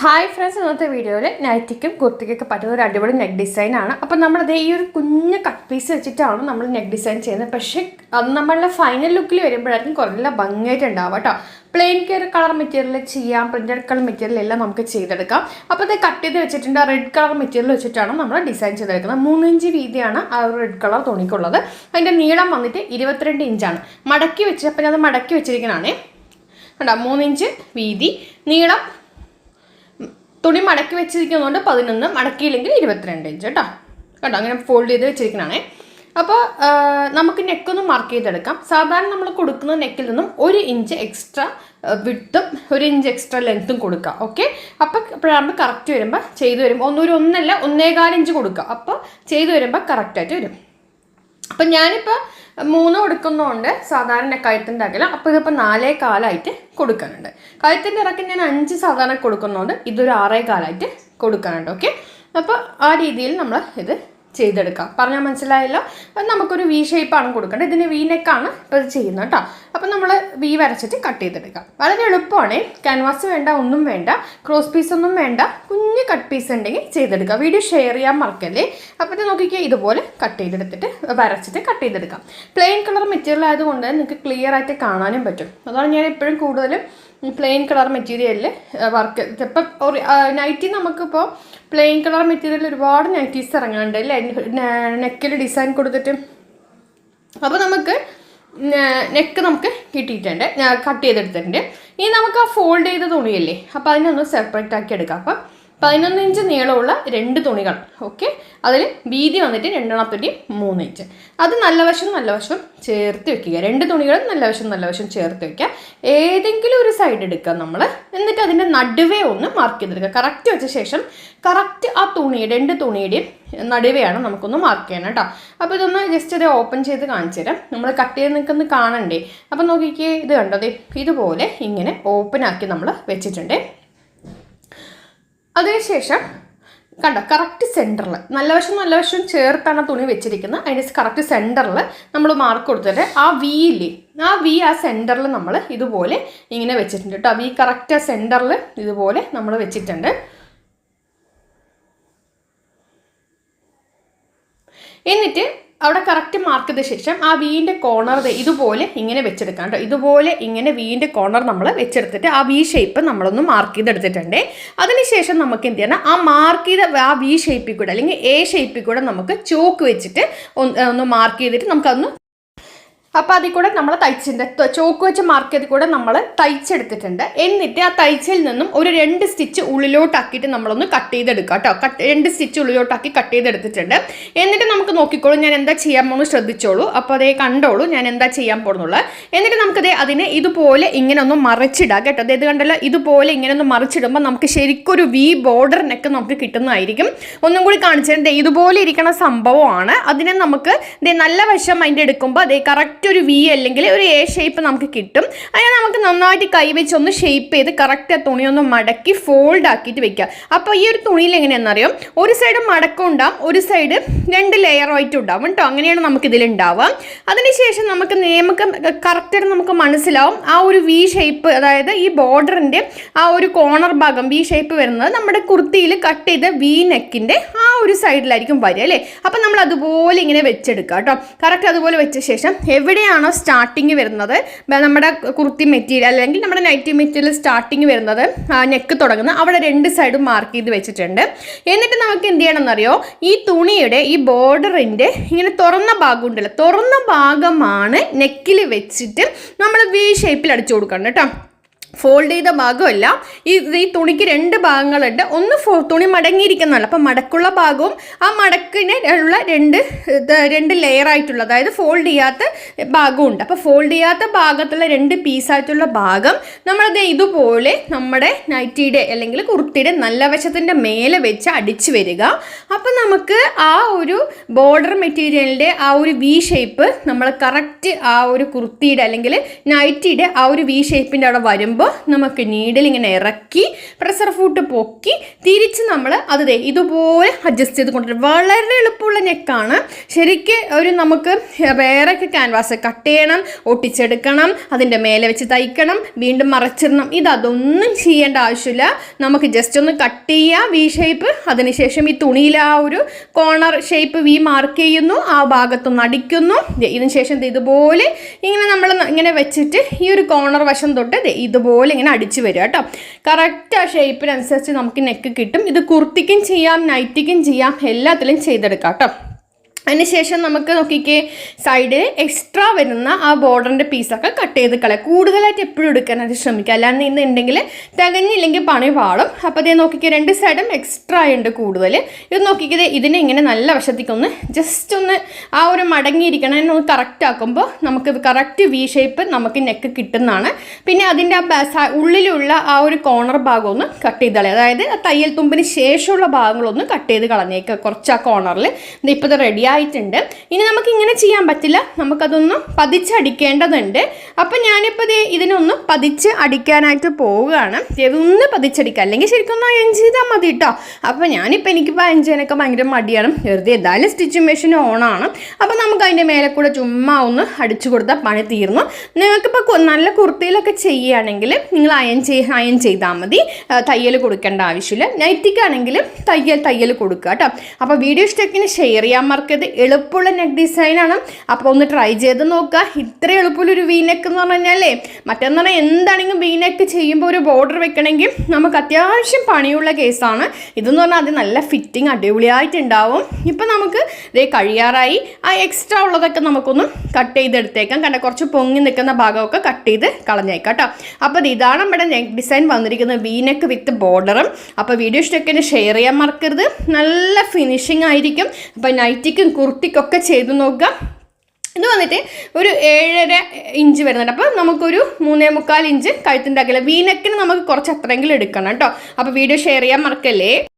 Hi friends ഇന്നത്തെ വീഡിയോയിൽ നൈറ്റിക്കും കുർത്തിക്കൊക്കെ പറ്റുന്ന ഒരു അടിപൊളി നെക്ക് ഡിസൈൻ ആണ്. അപ്പോൾ നമ്മളത് ഈ ഒരു കുഞ്ഞ് കട്ട് പീസ് വെച്ചിട്ടാണ് നമ്മൾ നെക്ക് ഡിസൈൻ ചെയ്യുന്നത്. പക്ഷേ അത് നമ്മളുടെ ഫൈനൽ ലുക്കിൽ വരുമ്പോഴായിരിക്കും കുറേ ഭംഗിയായിട്ട് ഉണ്ടാവുക കേട്ടോ പ്ലെയിൻ കെയർ കളർ മെറ്റീരിയൽ ചെയ്യാം പ്രിന്റഡ് കളർ മെറ്റീരിയൽ എല്ലാം നമുക്ക് ചെയ്തെടുക്കാം. അപ്പോൾ അത് കട്ട് ചെയ്ത് വെച്ചിട്ടുണ്ട്. റെഡ് കളർ മെറ്റീരിയൽ വെച്ചിട്ടാണ് നമ്മൾ ഡിസൈൻ ചെയ്തെടുക്കുന്നത്. മൂന്ന് ഇഞ്ച് വീതിയാണ് ആ റെഡ് കളർ തുണിക്കുള്ളത്. അതിന്റെ നീളം വന്നിട്ട് ഇരുപത്തിരണ്ട് ഇഞ്ചാണ് മടക്കി വെച്ച് അപ്പോൾ ഞാൻ മടക്കി വെച്ചിരിക്കുന്നതാണേ. കണ്ടോ? മൂന്നിഞ്ച് വീതി. നീളം തുണി മടക്കി വെച്ചിരിക്കുന്നതുകൊണ്ട് പതിനൊന്ന് മടക്കിയില്ലെങ്കിൽ ഇരുപത്തിരണ്ട് ഇഞ്ച് കേട്ടോ കേട്ടോ അങ്ങനെ ഫോൾഡ് ചെയ്ത് വെച്ചിരിക്കണേ അപ്പോൾ നമുക്ക് നെക്കൊന്ന് മാർക്ക് ചെയ്തെടുക്കാം. സാധാരണ നമ്മൾ കൊടുക്കുന്ന നെക്കിൽ നിന്നും ഒരു ഇഞ്ച് എക്സ്ട്രാ വിട്ടും ഒരു ഇഞ്ച് എക്സ്ട്രാ ലെങ്ത്തും കൊടുക്കുക ഓക്കെ അപ്പോൾ ഇപ്പോഴാകുമ്പോൾ കറക്റ്റ് വരുമ്പോൾ ചെയ്തു വരുമ്പോൾ ഒന്നൊരു ഒന്നല്ല ഒന്നേകാൽ ഇഞ്ച് കൊടുക്കുക അപ്പോൾ ചെയ്തു വരുമ്പോൾ കറക്റ്റായിട്ട് വരും. അപ്പം ഞാനിപ്പോൾ മൂന്ന് കൊടുക്കുന്നതുകൊണ്ട് സാധാരണ കഴുത്തിന്റെ അകലം അപ്പോൾ ഇതിപ്പോൾ നാലേ കാലായിട്ട് കൊടുക്കാനുണ്ട്. കഴുത്തിന്റെ ഇറക്കം ഞാൻ അഞ്ച് സാധാരണ കൊടുക്കുന്നതുകൊണ്ട് ഇതൊരു ആറേ കാലായിട്ട് കൊടുക്കാനുണ്ട് ഓക്കെ അപ്പോൾ ആ രീതിയിൽ നമ്മൾ ഇത് ചെയ്തെടുക്കാം. പറഞ്ഞാൽ മനസ്സിലായല്ലോ? അപ്പം നമുക്കൊരു വി ഷേപ്പാണ് കൊടുക്കേണ്ടത്. ഇതിന് വി നെക്കാണ് ഇപ്പോൾ ഇത് ചെയ്യുന്നത് കേട്ടോ അപ്പോൾ നമ്മൾ വി വരച്ചിട്ട് കട്ട് ചെയ്തെടുക്കാം. വളരെ എളുപ്പമാണ്. ക്യാൻവാസ് വേണ്ട ഒന്നും വേണ്ട. ക്രോസ് പീസ് ഒന്നും വേണ്ട. കുഞ്ഞ് കട്ട് പീസ് ഉണ്ടെങ്കിൽ ചെയ്തെടുക്കാം. വീഡിയോ ഷെയർ ചെയ്യാൻ മറക്കല്ലേ? അപ്പോൾ ഇത് നോക്കിക്കുക ഇതുപോലെ കട്ട് ചെയ്തെടുത്തിട്ട് വരച്ചിട്ട് കട്ട് ചെയ്തെടുക്കാം. പ്ലെയിൻ കളർ മെറ്റീരിയൽ ആയതുകൊണ്ട് നിങ്ങൾക്ക് ക്ലിയർ ആയിട്ട് കാണാനും പറ്റും. അതാണ് ഞാൻ എപ്പോഴും കൂടുതലും പ്ലെയിൻ കളർ മെറ്റീരിയലിൽ വർക്ക് ഇപ്പം നൈറ്റി നമുക്കിപ്പോൾ പ്ലെയിൻ കളർ മെറ്റീരിയൽ ഒരുപാട് നൈറ്റീസ് ഇറങ്ങാണ്ട് അല്ലേ? നെക്കിൽ ഡിസൈൻ കൊടുത്തിട്ട്. അപ്പോൾ നമുക്ക് നെക്ക് നമുക്ക് കിട്ടിയിട്ടുണ്ട് കട്ട് ചെയ്തെടുത്തിട്ടുണ്ട്. ഇനി നമുക്ക് ആ ഫോൾഡ് ചെയ്ത തുണിയല്ലേ? അപ്പോൾ അതിനൊന്ന് സെപ്പറേറ്റ് ആക്കി എടുക്കാം. അപ്പം പതിനൊന്ന് ഇഞ്ച് നീളമുള്ള രണ്ട് തുണികൾ ഓക്കെ അതിൽ വീതി വന്നിട്ട് രണ്ടെണ്ണത്തിന്റെ മൂന്ന് ഇഞ്ച്. അത് നല്ല വശം നല്ല വശം ചേർത്ത് വെക്കുക. രണ്ട് തുണികളും നല്ല വശം നല്ല വശം ചേർത്ത് വെക്കുക. ഏതെങ്കിലും ഒരു സൈഡ് എടുക്കുക നമ്മൾ എന്നിട്ട് അതിന്റെ നടുവേ ഒന്ന് മാർക്ക് ചെയ്തെടുക്കുക. കറക്റ്റ് വെച്ച ശേഷം കറക്റ്റ് ആ തുണി രണ്ട് തുണിയുടെയും നടുവെയാണ് നമുക്കൊന്ന് മാർക്ക് ചെയ്യണം കേട്ടോ. അപ്പോൾ ഇതൊന്ന് ജസ്റ്റ് ഇത് ഓപ്പൺ ചെയ്ത് കാണിച്ചു തരാം. നമ്മൾ കട്ട് ചെയ്ത് നിൽക്കുന്നത് കാണണ്ടേ? അപ്പോൾ നോക്കിക്കേ ഇത് കണ്ടോ? ഇതുപോലെ ഇങ്ങനെ ഓപ്പൺ ആക്കി നമ്മൾ വെച്ചിട്ടുണ്ട്. അതിനുശേഷം കണ്ടോ കറക്റ്റ് സെന്ററിൽ നല്ല വശം നല്ല വശം ചേർത്താണ് തുണി വെച്ചിരിക്കുന്നത്. അതിന്റെ കറക്റ്റ് സെന്ററിൽ നമ്മൾ മാർക്ക് കൊടുത്തിട്ട് ആ വിയിൽ ആ വി ആ സെന്ററിൽ നമ്മൾ ഇതുപോലെ ഇങ്ങനെ വെച്ചിട്ടുണ്ട് കേട്ടോ വി കറക്റ്റ് ആ സെന്ററിൽ ഇതുപോലെ നമ്മൾ വെച്ചിട്ടുണ്ട്. എന്നിട്ട് അവിടെ കറക്റ്റ് മാർക്ക് ചെയ്ത ശേഷം ആ വീന്റെ കോർണർ ഇതുപോലെ ഇങ്ങനെ വെച്ചെടുക്കാം കേട്ടോ. ഇതുപോലെ ഇങ്ങനെ വീന്റെ കോർണർ നമ്മൾ വെച്ചെടുത്തിട്ട് ആ വി ഷേപ്പ് നമ്മളൊന്ന് മാർക്ക് ചെയ്തെടുത്തിട്ടുണ്ട്. അതിനുശേഷം നമുക്ക് എന്ത് ചെയ്യണം? ആ മാർക്ക് ചെയ്ത ആ വി ഷേപ്പിൽ കൂടെ അല്ലെങ്കിൽ എ ഷേപ്പിൽ കൂടെ നമുക്ക് ചോക്ക് വെച്ചിട്ട് ഒന്ന് മാർക്ക് ചെയ്തിട്ട് നമുക്കതൊന്ന് അപ്പോൾ അതിൽ കൂടെ നമ്മൾ തയ്ച്ചിന്റെ ചോക്ക് വെച്ച മാർക്ക് ചെയ്ത് കൂടെ നമ്മൾ തയ്ച്ചെടുത്തിട്ടുണ്ട്. എന്നിട്ട് ആ തയ്ച്ചിൽ നിന്നും ഒരു രണ്ട് സ്റ്റിച്ച് ഉള്ളിലോട്ടാക്കിയിട്ട് നമ്മളൊന്ന് കട്ട് ചെയ്തെടുക്കുക കേട്ടോ കട്ട് രണ്ട് സ്റ്റിച്ച് ഉള്ളിലോട്ടാക്കി കട്ട് ചെയ്തെടുത്തിട്ടുണ്ട്. എന്നിട്ട് നമുക്ക് നോക്കിക്കോളൂ ഞാൻ എന്താ ചെയ്യാൻ പോകുന്നു ശ്രദ്ധിച്ചോളൂ. അപ്പോൾ അതേ കണ്ടോളൂ ഞാൻ എന്താ ചെയ്യാൻ പോകുന്നുള്ളത് എന്നിട്ട് നമുക്കത് അതിനെ ഇതുപോലെ ഇങ്ങനെ ഒന്ന് മറിച്ചിടാം കേട്ടോ. അതായത് കണ്ടല്ലോ ഇതുപോലെ ഇങ്ങനെ ഒന്ന് മറിച്ചിടുമ്പോൾ നമുക്ക് ശരിക്കൊരു വി ബോർഡറിനൊക്കെ നമുക്ക് കിട്ടുന്നതായിരിക്കും. ഒന്നും കൂടി കാണിച്ചിട്ടുണ്ട് ഇതുപോലെ ഇരിക്കുന്ന സംഭവമാണ്. അതിനെ നമുക്ക് നല്ല വശം അതിന്റെ എടുക്കുമ്പോൾ അതേ കറക്റ്റ് കറക്റ്റ് ഒരു വി അല്ലെങ്കിൽ ഒരു എ ഷേപ്പ് നമുക്ക് കിട്ടും. അതിനെ നമുക്ക് നന്നായിട്ട് കൈവച്ച് ഒന്ന് ഷേപ്പ് ചെയ്ത് കറക്റ്റ് ആ തുണി ഒന്ന് മടക്കി ഫോൾഡ് ആക്കിയിട്ട് വെക്കുക. അപ്പോൾ ഈ ഒരു തുണിയിൽ എങ്ങനെയാണെന്നറിയാം ഒരു സൈഡ് മടക്കം ഉണ്ടാവും ഒരു സൈഡ് രണ്ട് ലെയറായിട്ട് ഉണ്ടാവും കേട്ടോ. അങ്ങനെയാണ് നമുക്ക് ഇതിലുണ്ടാവുക അതിനുശേഷം നമുക്ക് നമുക്ക് കറക്റ്റായിട്ട് നമുക്ക് മനസ്സിലാവും ആ ഒരു വി ഷേപ്പ് അതായത് ഈ ബോർഡറിന്റെ ആ ഒരു കോർണർ ഭാഗം വി ഷേപ്പ് വരുന്നത് നമ്മുടെ കുർത്തിയിൽ കട്ട് ചെയ്ത വി നെക്കിന്റെ ആ ഒരു സൈഡിലായിരിക്കും വരിക അല്ലേ? അപ്പം നമ്മൾ അതുപോലെ ഇങ്ങനെ വെച്ചെടുക്കുക കേട്ടോ. കറക്റ്റ് അതുപോലെ വെച്ച ശേഷം എവിടെയാണോ സ്റ്റാർട്ടിങ് വരുന്നത്? നമ്മുടെ കുർത്തി മെറ്റീരിയൽ അല്ലെങ്കിൽ നമ്മുടെ നൈറ്റി മെറ്റീരിയൽ സ്റ്റാർട്ടിങ് വരുന്നത് നെക്ക് തുടങ്ങുന്ന അവിടെ രണ്ട് സൈഡും മാർക്ക് ചെയ്ത് വെച്ചിട്ടുണ്ട്. എന്നിട്ട് നമുക്ക് എന്ത് ചെയ്യണമെന്നറിയോ? ഈ തുണിയുടെ ഈ ബോർഡറിന്റെ ഇങ്ങനെ തുറന്ന ഭാഗം ഉണ്ടല്ലോ തുറന്ന ഭാഗമാണ് നെക്കിൽ വെച്ചിട്ട് നമ്മൾ വി ഷേപ്പിൽ അടിച്ചു കൊടുക്കണം കേട്ടോ. ഫോൾഡ് ചെയ്ത ഭാഗമല്ല. ഈ ഈ തുണിക്ക് രണ്ട് ഭാഗങ്ങളുണ്ട്. ഒന്ന് തുണി മടങ്ങിയിരിക്കുന്നതല്ല അപ്പം മടക്കുള്ള ഭാഗവും ആ മടക്കിന് ഉള്ള രണ്ട് രണ്ട് ലെയർ ആയിട്ടുള്ള അതായത് ഫോൾഡ് ചെയ്യാത്ത ഭാഗവും ഉണ്ട്. അപ്പോൾ ഫോൾഡ് ചെയ്യാത്ത ഭാഗത്തുള്ള രണ്ട് പീസായിട്ടുള്ള ഭാഗം നമ്മളത് ഇതുപോലെ നമ്മുടെ നൈറ്റിയുടെ അല്ലെങ്കിൽ കുർത്തിയുടെ നല്ല വശത്തിന്റെ മേലെ വെച്ച് അടിച്ചു വരിക. അപ്പം നമുക്ക് ആ ഒരു ബോർഡർ മെറ്റീരിയലിന്റെ ആ ഒരു വി ഷേപ്പ് നമ്മൾ കറക്റ്റ് ആ ഒരു കുർത്തിയുടെ അല്ലെങ്കിൽ നൈറ്റിയുടെ ആ ഒരു വി ഷേപ്പിന്റെ അവിടെ വരുമ്പോൾ നമുക്ക് നീഡിൽ ഇങ്ങനെ ഇറക്കി പ്രഷർ ഫുട്ട് പൊക്കി തിരിച്ച് നമ്മൾ അത് ഇതുപോലെ അഡ്ജസ്റ്റ് ചെയ്ത് കൊണ്ടുവരും. വളരെ എളുപ്പമുള്ള നെക്കാണ് ശരിക്ക് ഒരു നമുക്ക് വേറെയൊക്കെ ക്യാൻവാസ് കട്ട് ചെയ്യണം ഒട്ടിച്ചെടുക്കണം അതിന്റെ മേലെ വെച്ച് തയ്ക്കണം വീണ്ടും മറച്ചിടണം. ഇതൊന്നും ചെയ്യേണ്ട ആവശ്യമില്ല. നമുക്ക് ജസ്റ്റ് ഒന്ന് കട്ട് ചെയ്യുക. വി ഷേപ്പ് അതിനുശേഷം ഈ തുണിയിൽ ആ ഒരു കോർണർ ഷേപ്പ് വി മാർക്ക് ചെയ്യുന്നു. ആ ഭാഗത്തൊന്ന് അടിക്കുന്നു. ഇതിനുശേഷം ഇതുപോലെ ഇങ്ങനെ നമ്മൾ ഇങ്ങനെ വെച്ചിട്ട് ഈ ഒരു കോർണർ വശം തൊട്ട് ദേ ഇതുപോലെ ഇങ്ങനെ അടിച്ച് വരിക കേട്ടോ. കറക്റ്റ് ആ ഷേപ്പിനനുസരിച്ച് നമുക്ക് നെക്ക് കിട്ടും. ഇത് കുർത്തിക്കും ചെയ്യാം നൈറ്റിക്കും ചെയ്യാം എല്ലാത്തിലും ചെയ്തെടുക്കാം കേട്ടോ. അതിനുശേഷം നമുക്ക് നോക്കിക്കേ സൈഡിൽ എക്സ്ട്രാ വരുന്ന ആ ബോർഡറിന്റെ പീസൊക്കെ കട്ട് ചെയ്ത് കളയാം. കൂടുതലായിട്ട് എപ്പോഴും എടുക്കാനായിട്ട് ശ്രമിക്കുക. അല്ലാണ്ട് ഇന്നുണ്ടെങ്കിൽ തികഞ്ഞില്ലെങ്കിൽ പണി പാടും അപ്പോൾ അതേ നോക്കിക്കേ രണ്ട് സൈഡും എക്സ്ട്രാ ഉണ്ട് കൂടുതൽ ഇത് നോക്കിക്കേ ഇതിനെ ഇങ്ങനെ നല്ല വശത്തേക്കൊന്ന് ജസ്റ്റ് ഒന്ന് ആ ഒരു മടങ്ങിയിരിക്കണം. ഒന്ന് കറക്റ്റ് ആക്കുമ്പോൾ നമുക്ക് കറക്റ്റ് വി ഷേപ്പ് നമുക്ക് നെക്ക് കിട്ടുന്നതാണ്. പിന്നെ അതിന്റെ ആ ഉള്ളിലുള്ള ആ ഒരു കോർണർ ഭാഗം ഒന്ന് കട്ട് ചെയ്ത് കളയുക അതായത് തയ്യൽ തുമ്പിന് ശേഷമുള്ള ഭാഗങ്ങളൊന്ന് കട്ട് ചെയ്ത് കളഞ്ഞേക്കുക കുറച്ച് ആ കോർണറിൽ ഇപ്പോൾ ഇത് റെഡി ആയിട്ടുണ്ട്. ഇനി നമുക്ക് ഇങ്ങനെ ചെയ്യാൻ പറ്റില്ല. നമുക്കതൊന്ന് പതിച്ചടിക്കേണ്ടതുണ്ട്. അപ്പം ഞാനിപ്പോൾ ഇത് ഇതിനൊന്ന് പതിച്ച് അടിക്കാനായിട്ട് പോവുകയാണ്. ഇതൊന്ന് പതിച്ചടിക്കുക അല്ലെങ്കിൽ ശരിക്കും ഒന്ന് അയൺ ചെയ്താൽ മതി കേട്ടോ അപ്പോൾ ഞാനിപ്പോൾ എനിക്കിപ്പോൾ അയൺ ചെയ്യാനൊക്കെ ഭയങ്കര മടിയാണ്. വെറുതെ എന്തായാലും സ്റ്റിച്ചിങ് മെഷീൻ ഓണാണ് അപ്പോൾ നമുക്ക് അതിന്റെ മേലെ കൂടെ ചുമ്മാ ഒന്ന് അടിച്ചു കൊടുത്താൽ പണി തീർന്നു. നിങ്ങൾക്കിപ്പോൾ നല്ല കുർത്തിയിലൊക്കെ ചെയ്യുകയാണെങ്കിൽ നിങ്ങൾ അയൺ ചെയ് അയൺ ചെയ്താൽ മതി. തയ്യൽ കൊടുക്കേണ്ട ആവശ്യമില്ല. നൈറ്റിക്കാണെങ്കിൽ തയ്യൽ തയ്യൽ കൊടുക്കുക കേട്ടോ അപ്പോൾ വീഡിയോ ഇഷ്ടത്തിന് ഷെയർ ചെയ്യാൻ മറക്കരുത്. എളുപ്പമുള്ള നെക്ക് ഡിസൈനാണ് അപ്പോൾ ഒന്ന് ട്രൈ ചെയ്ത് നോക്കുക. ഇത്ര എളുപ്പമുള്ളൊരു വീനെക്ക് എന്ന് പറഞ്ഞു കഴിഞ്ഞാലേ മറ്റെന്ന് പറഞ്ഞാൽ എന്താണെങ്കിലും വി ചെയ്യുമ്പോൾ ഒരു ബോർഡർ വെക്കണമെങ്കിൽ നമുക്ക് അത്യാവശ്യം പണിയുള്ള കേസാണ്. ഇതെന്ന് പറഞ്ഞാൽ അത് നല്ല ഫിറ്റിംഗ് അടിപൊളിയായിട്ടുണ്ടാവും. ഇപ്പം നമുക്ക് ഇതേ കഴിയാറായി. ആ എക്സ്ട്രാ ഉള്ളതൊക്കെ നമുക്കൊന്ന് കട്ട് ചെയ്തെടുത്തേക്കാം. കണ്ട കുറച്ച് പൊങ്ങി നിൽക്കുന്ന ഭാഗമൊക്കെ കട്ട് ചെയ്ത് കളഞ്ഞേക്കാം കേട്ടോ അപ്പോൾ ഇതാണ് നമ്മുടെ നെക്ക് ഡിസൈൻ വന്നിരിക്കുന്നത് വീനക്ക് വിത്ത് ബോർഡറും അപ്പോൾ വീഡിയോ ഇഷ്ടമൊക്കെ ഷെയർ ചെയ്യാൻ മറക്കരുത്. നല്ല ഫിനിഷിംഗ് ആയിരിക്കും. അപ്പോൾ നൈറ്റിക്കും കുർത്തിക്കൊക്കെ ചെയ്ത് നോക്കുക ഇത് വന്നിട്ട് ഒരു ഏഴര ഇഞ്ച് വരുന്നുണ്ട്. അപ്പോൾ നമുക്കൊരു മൂന്നേ മുക്കാൽ ഇഞ്ച് കഴുത്തിന്റെ അകലെ. വീനക്കിന് നമുക്ക് കുറച്ച് അത്രയെങ്കിലും എടുക്കണം കേട്ടോ. അപ്പോൾ വീഡിയോ ഷെയർ ചെയ്യാൻ മറക്കല്ലേ?